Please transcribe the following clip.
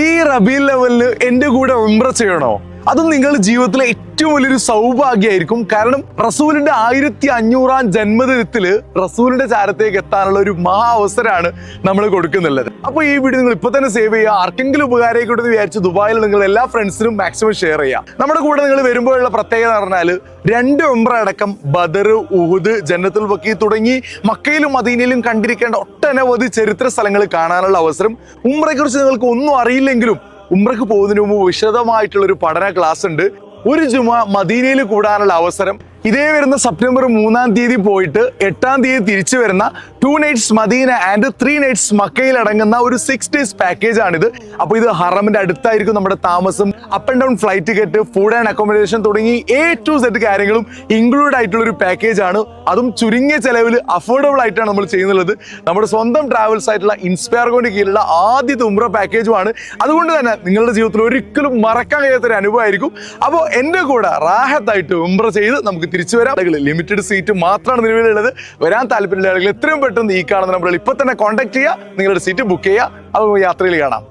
ഈ റബീൽ ലെവലിൽ എന്റെ കൂടെ ഉംറ ചെയ്യണോ? അതും നിങ്ങളുടെ ജീവിതത്തിലെ ഏറ്റവും വലിയൊരു സൗഭാഗ്യമായിരിക്കും. കാരണം റസൂലിന്റെ ആയിരത്തി അഞ്ഞൂറാം ജന്മദിനത്തിൽ റസൂലിന്റെ ചാരത്തേക്ക് എത്താനുള്ള ഒരു മഹാ അവസരമാണ് നമ്മൾ കൊടുക്കുന്നുള്ളത്. അപ്പോൾ ഈ വീഡിയോ നിങ്ങൾ ഇപ്പൊ തന്നെ സേവ് ചെയ്യുക. ആർക്കെങ്കിലും ഉപകാരമായിക്കോട്ടെ എന്ന് വിചാരിച്ച് ദുബായിൽ നിങ്ങൾ എല്ലാ ഫ്രണ്ട്സിനും മാക്സിമം ഷെയർ ചെയ്യുക. നമ്മുടെ കൂടെ നിങ്ങൾ വരുമ്പോഴുള്ള പ്രത്യേകത പറഞ്ഞാൽ രണ്ട് ഉംറ അടക്കം ബദർ ഉഹുദ് ജന്നത്തുൽ ബക്കി തുടങ്ങി മക്കയിലും മദീനയിലും കണ്ടിരിക്കേണ്ട ഒട്ടനവധി ചരിത്ര സ്ഥലങ്ങൾ കാണാനുള്ള അവസരം. ഉംറയെക്കുറിച്ച് നിങ്ങൾക്ക് ഒന്നും അറിയില്ലെങ്കിലും ഉംറക്ക് പോകുന്നതിന് മുമ്പ് വിശദമായിട്ടുള്ള ഒരു പഠന ക്ലാസ് ഉണ്ട്. ഒരു ജുമ മദീനയിൽ കൂടാനുള്ള അവസരം. ഇതേ വരുന്ന സെപ്റ്റംബർ മൂന്നാം തീയതി പോയിട്ട് എട്ടാം തീയതി തിരിച്ചു വരുന്ന two nights Medina and three nights മക്കയിൽ അടങ്ങുന്ന ഒരു സിക്സ് ഡേയ്സ് പാക്കേജ് ആണിത്. അപ്പോൾ ഇത് ഹറമിന്റെ അടുത്തായിരിക്കും നമ്മുടെ താമസം. Up and down flight ticket food and accommodation തുടങ്ങി എ ടു സെറ്റ് കാര്യങ്ങളും ഇൻക്ലൂഡ് ആയിട്ടുള്ള ഒരു പാക്കേജ് ആണ്. അതും ചുരുങ്ങിയ ചെലവിൽ അഫോർഡബിൾ ആയിട്ടാണ് നമ്മൾ ചെയ്യുന്നത് നമ്മുടെ സ്വന്തം ട്രാവൽസ് ആയിട്ടുള്ള ഇൻസ്പയർഗോന്റെ കീഴിലുള്ള ആദ്യത്തെ ഉംറ പാക്കേജുമാണ് അതുകൊണ്ട് തന്നെ നിങ്ങളുടെ ജീവിതത്തിൽ ഒരിക്കലും മറക്കാൻ കഴിയാത്ത ഒരു അനുഭവമായിരിക്കും അപ്പോൾ എന്റെ കൂടെ റാഹത്തായിട്ട് ഉംറ ചെയ്ത് നമുക്ക് തിരിച്ചു വരാം. ലിമിറ്റഡ് സീറ്റ് മാത്രമാണ് നിലവിലുള്ളത്. വരാൻ താല്പര്യമുള്ള ആളുകൾ എത്രയും പെട്ടെന്ന് ഈ കാണുന്ന നമ്പറുകൾ ഇപ്പൊ തന്നെ കോൺടാക്ട് ചെയ്യുക നിങ്ങളുടെ സീറ്റ് ബുക്ക് ചെയ്യുക അപ്പോൾ യാത്രയിൽ കാണാം.